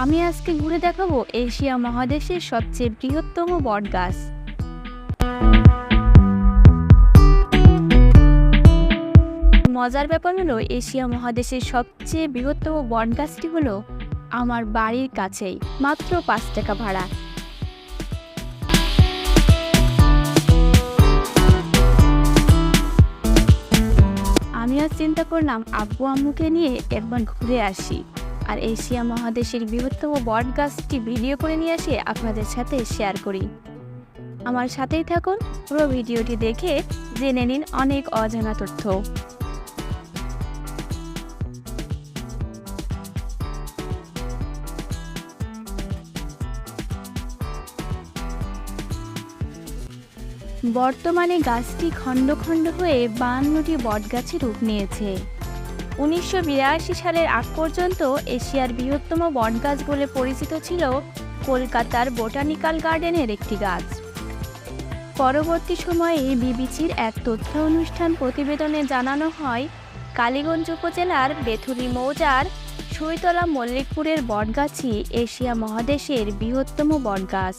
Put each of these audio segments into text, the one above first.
আমি আজকে ঘুরে দেখাবো এশিয়া মহাদেশের সবচেয়ে বৃহত্তম বটগাছ। মজার ব্যাপার হলো, এশিয়া মহাদেশের সবচেয়ে বৃহত্তম বটগাছটি হলো আমার বাড়ির কাছেই, মাত্র পাঁচ টাকা ভাড়া। আমি আজ চিন্তা করলাম, আব্বু আম্মুকে নিয়ে একবার ঘুরে আসি। আর এশিয়া মহাদেশের বৃহত্তম বট গাছটি ভিডিও করে নিয়ে এসে আপনাদের সাথে শেয়ার করি। আমার সাথেই থাকুন পুরো ভিডিওটি দেখে জেনে নিন অনেক অজানা তথ্য। বর্তমানে গাছটি খণ্ড খণ্ড হয়ে বাহান্নটি বটগাছে রূপ নিয়েছে। উনিশশো বিরাশি সালের আগ পর্যন্ত এশিয়ার বৃহত্তম বটগাছ বলে পরিচিত ছিল কলকাতার বোটানিক্যাল গার্ডেনের একটি গাছ। পরবর্তী সময়ে বিবিসির এক তথ্য অনুষ্ঠান প্রতিবেদনে জানানো হয়, কালীগঞ্জ উপজেলার বেথুরি মৌজার সুইতলা মল্লিকপুরের বটগাছই এশিয়া মহাদেশের বৃহত্তম বটগাছ।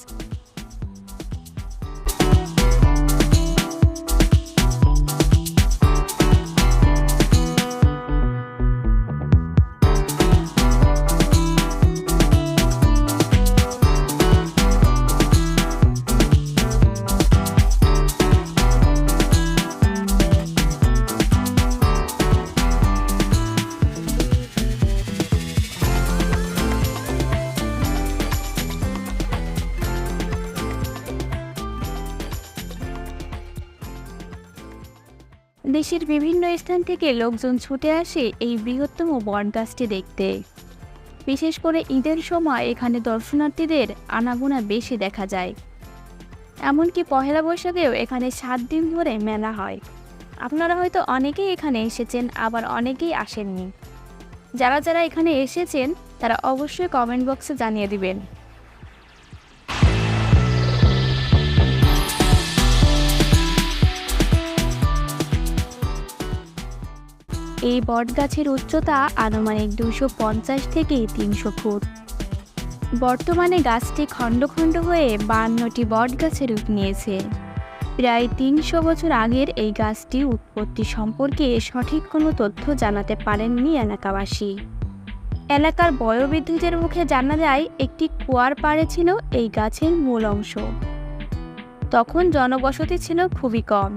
দেশের বিভিন্ন স্থান থেকে লোকজন ছুটে আসে এই বৃহত্তম বটগাছটি দেখতে। বিশেষ করে ঈদের সময় এখানে দর্শনার্থীদের আনাগোনা বেশি দেখা যায়। এমনকি পহেলা বৈশাখেও এখানে সাত দিন ধরে মেলা হয়। আপনারা হয়তো অনেকেই এখানে এসেছেন, আবার অনেকেই আসেননি। যারা যারা এখানে এসেছেন, তারা অবশ্যই কমেন্ট বক্সে জানিয়ে দিবেন। এই বটগাছের উচ্চতা আনুমানিক দুশো পঞ্চাশ থেকে তিনশো ফুট। বর্তমানে গাছটি খণ্ড খণ্ড হয়ে বান্নটি বটগাছে রূপ নিয়েছে। প্রায় তিনশো বছর আগের এই গাছটি উৎপত্তি সম্পর্কে সঠিক কোনো তথ্য জানাতে পারেননি এলাকাবাসী। এলাকার বয়োবৃদ্ধদের মুখে জানা যায়, একটি কুয়ার পাড়ে ছিল এই গাছের মূল অংশ। তখন জনবসতি ছিল খুবই কম।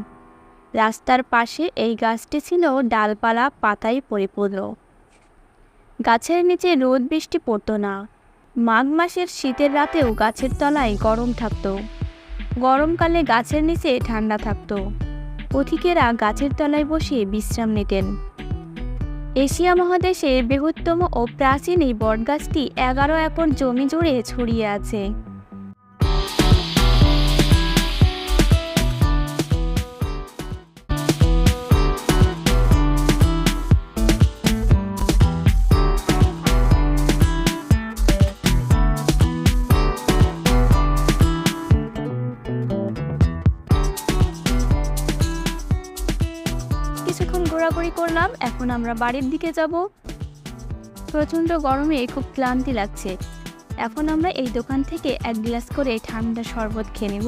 রাস্তার পাশে এই গাছটি ছিল ডালপালা, পাতায় পরিপূর্ণ। গাছের নিচে রোদ বৃষ্টি পড়তো না। মাঘ মাসের শীতের রাতেও গাছের তলায় গরম থাকতো। গরমকালে গাছের নিচে ঠান্ডা থাকতো। পথিকেরা গাছের তলায় বসে বিশ্রাম নিতেন। এশিয়া মহাদেশে বৃহত্তম ও প্রাচীন এই বটগাছটি এগারো একর জমি জুড়ে ছড়িয়ে আছে। ঘোরাঘুরি করলাম, এখন আমরা বাড়ির দিকে যাব। প্রচণ্ড গরমে খুব ক্লান্তি লাগছে। এখন আমরা এই দোকান থেকে এক গ্লাস করে ঠান্ডা শরবত খেয়ে নেব।